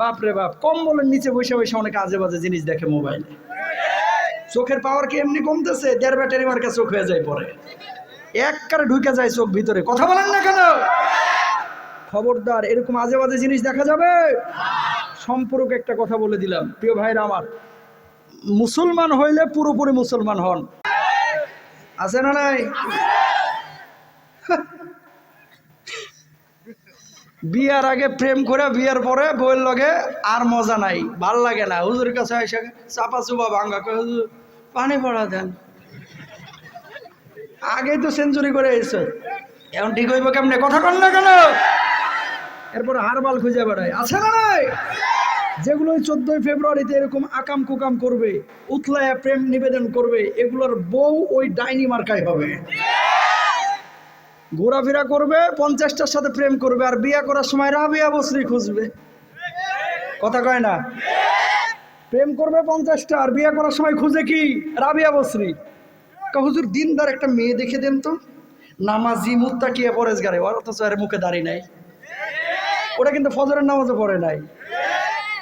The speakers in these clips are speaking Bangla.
বাপ রে বাপ, কম্বলের নিচে বসে বসে অনেক আজে বাজে জিনিস দেখে মোবাইলে চোখের পাওয়ার কি এমনি কমতেছে? দেড় ব্যাটারি মার্কা চোখ হয়ে যায় পরে। এক কারে ঢুকে যায় চোখ ভিতরে। কথা বলেন না কেন? খবরদার, এরকম আজে বাজে জিনিস দেখা যাবে? সম্পর্কে একটা কথা বলে দিলাম। প্রিয় ভাইরা আমার, মুসলমান হইলে পুরোপুরি মুসলমান হন। আছে না নাই? বিয়ার আগে প্রেম করে বিয়ার পরে বইয়ের লগে আর মজা নাই, ভালো লাগে না। হুজুরের কাছে এসে চাপা চুপা ভাঙ্গা কয়, হুজুর, পানি পড়া দেন। আগেই তো সেঞ্চুরি করে এসে এখন ঠিক হইব কেমনে? কথা কন না কেন? এরপরে হারবাল খুঁজে বেড়ায়। আছে না নাই? যেগুলো চোদ্দই ফেব্রুয়ারিতে এরকম আকাম কুকাম করবে, উতলায়া প্রেম নিবেদন করবে, এগুলোর বউ ওই ডাইনি মার্কায় হবে। ঘোরাফেরা করবে, পঞ্চাশটার সাথে প্রেম করবে আর বিয়ে করার সময় রাবিয়া বসরি খুঁজবে। কথা কয় না? প্রেম করবে পঞ্চাশটা আর বিয়ে করার সময় খুঁজে কি? রাবিয়া বসরি। কা হুজুর, দিনদার একটা মেয়ে দেখে দেন তো। নামাজি মুত্তাকিয়া পরেজগারে ওর অথচ এর মুখে দাঁড়িয়ে নাই। ওটা কিন্তু ফজরের নামাজও পড়ে নাই।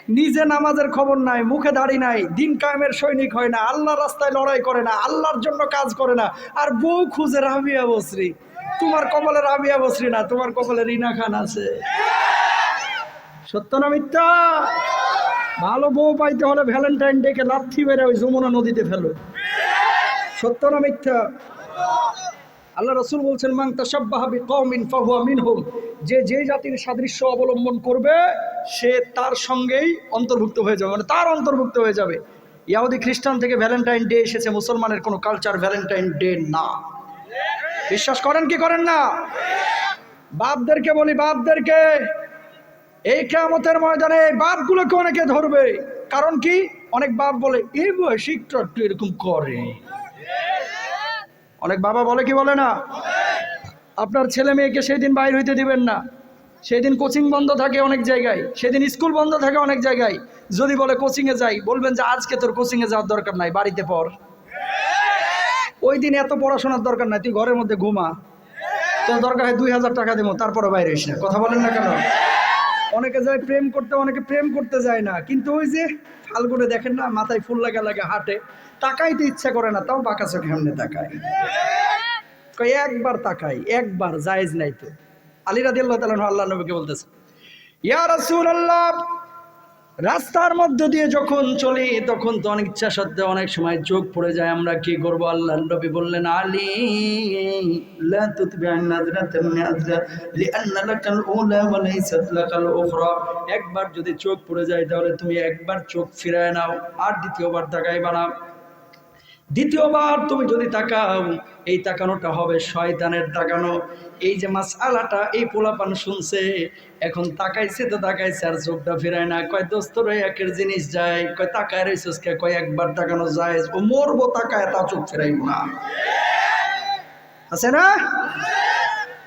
নিজে নামাজের খবর নাই, মুখে দাড়ি নাই, দিন কায়েমের সৈনিক হয় না, আল্লাহর রাস্তায় লড়াই করে না, আল্লাহর জন্য কাজ করে না। আর বউ খুঁজে রাবিয়া বসরি। তোমার কপালে রাবিয়া বসরি না, তোমার কপালে রিনা খান আছে। সত্য না মিথ্যা? ভালো বউ পাইতে হলে ভ্যালেন্টাইন ডেকে লাথি বেড়ে ওই যমুনা নদীতে ফেলো। সত্য না মিথ্যা? আল্লাহ রসুল বলছেন মাং তাসাব্বাহাবি কওমিন ফাহুয়া মিনহুম। যে যে জাতির সাদৃশ্য অবলম্বন করবে, সে তার সঙ্গেই অন্তর্ভুক্ত হয়ে যাবে মানে তার অন্তর্ভুক্ত হয়ে যাবে। ইয়াহুদি খ্রিস্টান থেকে ভ্যালেন্টাইন ডে এসেছে, মুসলমানের কোনো কালচার ভ্যালেন্টাইন ডে না। বিশ্বাস করেন কি করেন না? বাপদেরকে বলি, বাপদেরকে এই কেমতের ময়দানে বাপগুলোকে অনেকে ধরবে। কারণ কি? অনেক বাপ বলে এই বয়সে একটু একটু এরকম করে। অনেক বাবা বলে কি বলে না? আপনার ছেলে মেয়েকে সেই দিন বাইর হইতে দিবেন না। সেই দিন কোচিং বন্ধ থাকে অনেক জায়গায়। সেদিন স্কুল বন্ধ থাকে অনেক জায়গায়। যদি বলে কোচিংয়ে যাই, বলবেন যে আজকে তোর কোচিংয়ে যাওয়ার দরকার নাই, বাড়িতে পর ওই দিন এত পড়াশোনার দরকার নাই, তুই ঘরের মধ্যে ঘুমা। তোর দরকার হয় দুই হাজার টাকা দেবো তারপরে বাইরে এসে। কথা বলেন না কেন? অনেকে যায় প্রেম করতে, অনেকে প্রেম করতে যায় না। কিন্তু ওই যে ফাল্গুনে দেখেন না, মাথায় ফুল লাগা লাগে হাটে, তাকাইতে ইচ্ছা করে না, তাও বাঁকা চোখে এমনি তাকায়। কয়, একবার তাকাই, একবার, জায়েজ নাই তো। আলী রাদি আল্লাহ তালন আল্লাহ নবীকে বলতেছে, ইয়া রাসূল আল্লাহ রাস্তার মধ্যে দিয়ে যখন চলি, তখন তো অনেক ইচ্ছা সত্ত্বে অনেক সময় চোখ পড়ে যায়। আমরা কি করব? আল্লাহ নবী বললেন, আলী একবার যদি চোখ পড়ে যায়, তাহলে তুমি একবার চোখ ফিরায় নাও, আর দ্বিতীয়বার তাকাইবা না। দ্বিতীয়বার তুমি যদি তাকাও, এই তাকানোটা হবে শয়তানের তাকানো। এই যে মাস আলাটা এই পোলাপান শুনছে, এখন তাকাইছে তো তাকাইছে আর চোখটা ফেরায় না। কয়, দোস্ত একের জিনিস যায়। কয়, তাকায় রয়েছে কয়, একবার তাকানো যায়। ও মরবো তাকায়, তা চোখ ফেরাইব না। আছে না?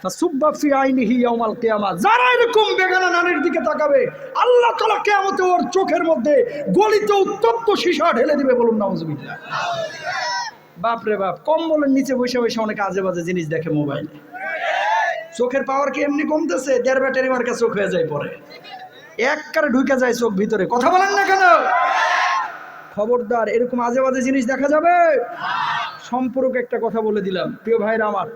ফাসুব্বা ফি আইনিহি ইয়াউমাল কিয়ামা যারা এরকম বেগানা নারীর দিকে তাকাবে, আল্লাহ তাআলা কিয়ামতে ওর চোখের মধ্যে গলিত উত্তপ্ত সীসা ঢেলে দিবে বলুন, নাউজুবিল্লাহ। বাপ রে বাপ, কম্বলের নিচে বসে বসে অনেক আজে বাজে জিনিস দেখে মোবাইলে। চোখের পাওয়ার কি এমনি কমতেছে? দেড় ব্যাটারি মার্কা চোখ হয়ে যায় পরে। এক কারে ঢুকে যায় চোখ ভিতরে। কথা বলেন না কেন? খবরদার, এরকম আজে বাজে জিনিস দেখা যাবে? সম্পর্কে একটা কথা বলে দিলাম। প্রিয় ভাইরা আমার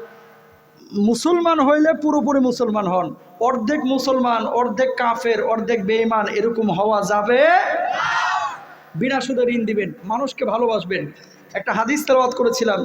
মুসলমান হইলে পুরোপুরি মুসলমান হন। অর্ধেক মুসলমান, অর্ধেক কাফের, অর্ধেক বেঈমান এরকম হওয়া যাবে বিনা সুদে ঋণ দিবেন, মানুষকে ভালোবাসবেন। একটা হাদিস তেলাওয়াত করেছিলাম।